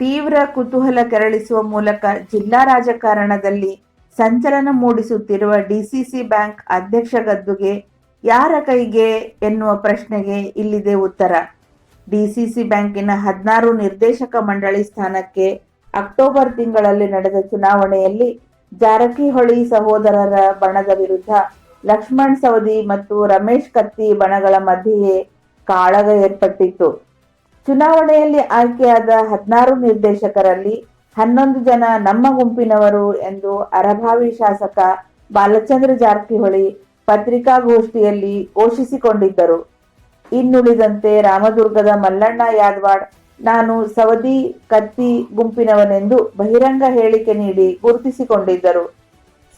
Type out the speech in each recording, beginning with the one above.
ತೀವ್ರ ಕುತೂಹಲ ಕೆರಳಿಸುವ ಮೂಲಕ ಜಿಲ್ಲಾ ರಾಜಕಾರಣದಲ್ಲಿ ಸಂಚಲನ ಮೂಡಿಸುತ್ತಿರುವ ಡಿಸಿಸಿ ಬ್ಯಾಂಕ್ ಅಧ್ಯಕ್ಷ ಗದ್ದುಗೆ, ಯಾರ ಕೈಗೆ ಎನ್ನುವ ಪ್ರಶ್ನೆಗೆ ಇಲ್ಲಿದೆ ಉತ್ತರ. ಡಿಸಿಸಿ ಬ್ಯಾಂಕಿನ ಹದಿನಾರು ನಿರ್ದೇಶಕ ಮಂಡಳಿ ಸ್ಥಾನಕ್ಕೆ ಅಕ್ಟೋಬರ್ ತಿಂಗಳಲ್ಲಿ ನಡೆದ ಚುನಾವಣೆಯಲ್ಲಿ ಜಾರಕಿಹೊಳಿ ಸಹೋದರರ ಬಣದ ವಿರುದ್ಧ ಲಕ್ಷ್ಮಣ್ ಸವದಿ ಮತ್ತು ರಮೇಶ್ ಕತ್ತಿ ಬಣಗಳ ಮಧ್ಯೆಯೇ ಕಾಳಗ ಏರ್ಪಟ್ಟಿತ್ತು. ಚುನಾವಣೆಯಲ್ಲಿ ಆಯ್ಕೆಯಾದ ಹದಿನಾರು ನಿರ್ದೇಶಕರಲ್ಲಿ ಹನ್ನೊಂದು ಜನ ನಮ್ಮ ಗುಂಪಿನವರು ಎಂದು ಅರಭಾವಿ ಶಾಸಕ ಬಾಲಚಂದ್ರ ಜಾರಕಿಹೊಳಿ ಪತ್ರಿಕಾಗೋಷ್ಠಿಯಲ್ಲಿ ಘೋಷಿಸಿಕೊಂಡಿದ್ದರು. ಇನ್ನುಳಿದಂತೆ ರಾಮದುರ್ಗದ ಮಲ್ಲಣ್ಣ ಯಾದವಾಡ್, ನಾನು ಸವದಿ ಕತ್ತಿ ಗುಂಪಿನವನೆಂದು ಬಹಿರಂಗ ಹೇಳಿಕೆ ನೀಡಿ ಗುರುತಿಸಿಕೊಂಡಿದ್ದರು.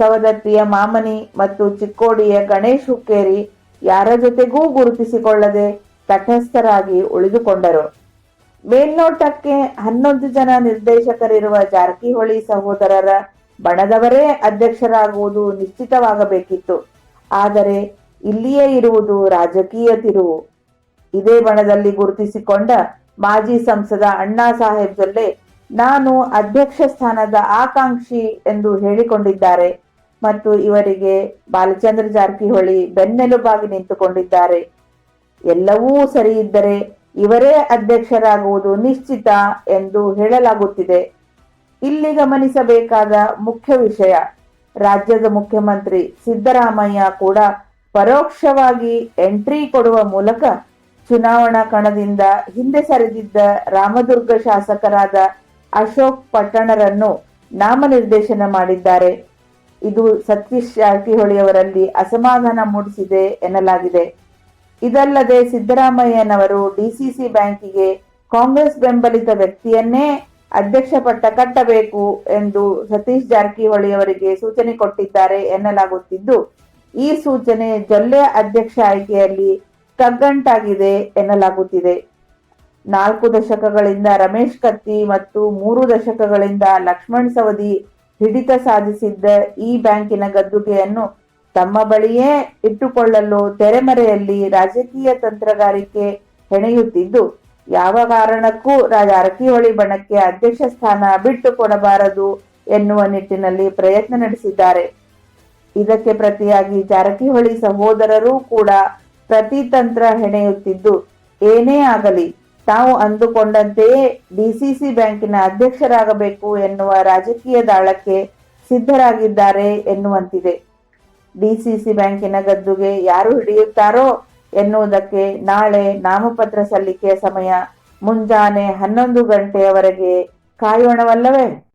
ಸವದತ್ತಿಯ ಮಾಮನಿ ಮತ್ತು ಚಿಕ್ಕೋಡಿಯ ಗಣೇಶ್ ಹುಕ್ಕೇರಿ ಯಾರ ಜೊತೆಗೂ ಗುರುತಿಸಿಕೊಳ್ಳದೆ ತಟಸ್ಥರಾಗಿ ಉಳಿದುಕೊಂಡರು. ಮೇಲ್ನೋಟಕ್ಕೆ ಹನ್ನೊಂದು ಜನ ನಿರ್ದೇಶಕರಿರುವ ಜಾರಕಿಹೊಳಿ ಸಹೋದರರ ಬಣದವರೇ ಅಧ್ಯಕ್ಷರಾಗುವುದು ನಿಶ್ಚಿತವಾಗಬೇಕಿತ್ತು. ಆದರೆ ಇಲ್ಲಿಯೇ ಇರುವುದು ರಾಜಕೀಯ ತಿರುವು. ಇದೇ ಬಣದಲ್ಲಿ ಗುರುತಿಸಿಕೊಂಡ ಮಾಜಿ ಸಂಸದ ಅಣ್ಣಾ ಸಾಹೇಬ್ ಜೊಲ್ಲೆ ನಾನು ಅಧ್ಯಕ್ಷ ಸ್ಥಾನದ ಆಕಾಂಕ್ಷಿ ಎಂದು ಹೇಳಿಕೊಂಡಿದ್ದಾರೆ ಮತ್ತು ಇವರಿಗೆ ಬಾಲಚಂದ್ರ ಜಾರಕಿಹೊಳಿ ಬೆನ್ನೆಲುಬಾಗಿ ನಿಂತುಕೊಂಡಿದ್ದಾರೆ. ಎಲ್ಲವೂ ಸರಿ ಇದ್ದರೆ ಇವರೇ ಅಧ್ಯಕ್ಷರಾಗುವುದು ನಿಶ್ಚಿತ ಎಂದು ಹೇಳಲಾಗುತ್ತಿದೆ. ಇಲ್ಲಿ ಗಮನಿಸಬೇಕಾದ ಮುಖ್ಯ ವಿಷಯ, ರಾಜ್ಯದ ಮುಖ್ಯಮಂತ್ರಿ ಸಿದ್ದರಾಮಯ್ಯ ಕೂಡ ಪರೋಕ್ಷವಾಗಿ ಎಂಟ್ರಿ ಕೊಡುವ ಮೂಲಕ ಚುನಾವಣಾ ಕಣದಿಂದ ಹಿಂದೆ ಸರಿದಿದ್ದ ರಾಮದುರ್ಗ ಶಾಸಕರಾದ ಅಶೋಕ್ ಪಟ್ಟಣರನ್ನು ನಾಮನಿರ್ದೇಶನ ಮಾಡಿದ್ದಾರೆ. ಇದು ಸತೀಶ್ ಜಾರಕಿಹೊಳಿಯವರಲ್ಲಿ ಅಸಮಾಧಾನ ಮೂಡಿಸಿದೆ ಎನ್ನಲಾಗಿದೆ. ಇದಲ್ಲದೆ ಸಿದ್ದರಾಮಯ್ಯನವರು ಡಿಸಿಸಿ ಬ್ಯಾಂಕಿಗೆ ಕಾಂಗ್ರೆಸ್ ಬೆಂಬಲಿತ ವ್ಯಕ್ತಿಯನ್ನೇ ಅಧ್ಯಕ್ಷ ಪಟ್ಟ ಕಟ್ಟಬೇಕು ಎಂದು ಸತೀಶ್ ಜಾರಕಿಹೊಳಿ ಅವರಿಗೆ ಸೂಚನೆ ಕೊಟ್ಟಿದ್ದಾರೆ ಎನ್ನಲಾಗುತ್ತಿದ್ದು, ಈ ಸೂಚನೆ ಜೊಲ್ಲೆ ಅಧ್ಯಕ್ಷ ಆಯ್ಕೆಯಲ್ಲಿ ಕಗ್ಗಂಟಾಗಿದೆ ಎನ್ನಲಾಗುತ್ತಿದೆ. ನಾಲ್ಕು ದಶಕಗಳಿಂದ ರಮೇಶ್ ಕತ್ತಿ ಮತ್ತು ಮೂರು ದಶಕಗಳಿಂದ ಲಕ್ಷ್ಮಣ್ ಸವದಿ ಹಿಡಿತ ಸಾಧಿಸಿದ್ದ ಈ ಬ್ಯಾಂಕಿನ ಗದ್ದುಗೆಯನ್ನು ತಮ್ಮ ಬಳಿಯೇ ಇಟ್ಟುಕೊಳ್ಳಲು ತೆರೆಮರೆಯಲ್ಲಿ ರಾಜಕೀಯ ತಂತ್ರಗಾರಿಕೆ ಹೆಣೆಯುತ್ತಿದ್ದು, ಯಾವ ಕಾರಣಕ್ಕೂ ಜಾರಕಿಹೊಳಿ ಬಣಕ್ಕೆ ಅಧ್ಯಕ್ಷ ಸ್ಥಾನ ಬಿಟ್ಟು ಕೊಡಬಾರದು ಎನ್ನುವ ನಿಟ್ಟಿನಲ್ಲಿ ಪ್ರಯತ್ನ ನಡೆಸಿದ್ದಾರೆ. ಇದಕ್ಕೆ ಪ್ರತಿಯಾಗಿ ಜಾರಕಿಹೊಳಿ ಸಹೋದರರೂ ಕೂಡ ಪ್ರತಿತಂತ್ರ ಹೆಣೆಯುತ್ತಿದ್ದು, ಏನೇ ಆಗಲಿ ತಾವು ಅಂದುಕೊಂಡಂತೆಯೇ ಡಿಸಿಸಿ ಬ್ಯಾಂಕಿನ ಅಧ್ಯಕ್ಷರಾಗಬೇಕು ಎನ್ನುವ ರಾಜಕೀಯ ದಾಳಕ್ಕೆ ಸಿದ್ಧರಾಗಿದ್ದಾರೆ ಎನ್ನುವಂತಿದೆ. ಡಿಸಿಸಿ ಬ್ಯಾಂಕಿನ ಗದ್ದುಗೆ ಯಾರು ಹಿಡಿಯುತ್ತಾರೋ ಎನ್ನುವುದಕ್ಕೆ ನಾಳೆ ನಾಮಪತ್ರ ಸಲ್ಲಿಕೆಯ ಸಮಯ. ಮುಂಜಾನೆ ಹನ್ನೊಂದು ಗಂಟೆಯವರೆಗೆ ಕಾಯೋಣವಲ್ಲವೇ?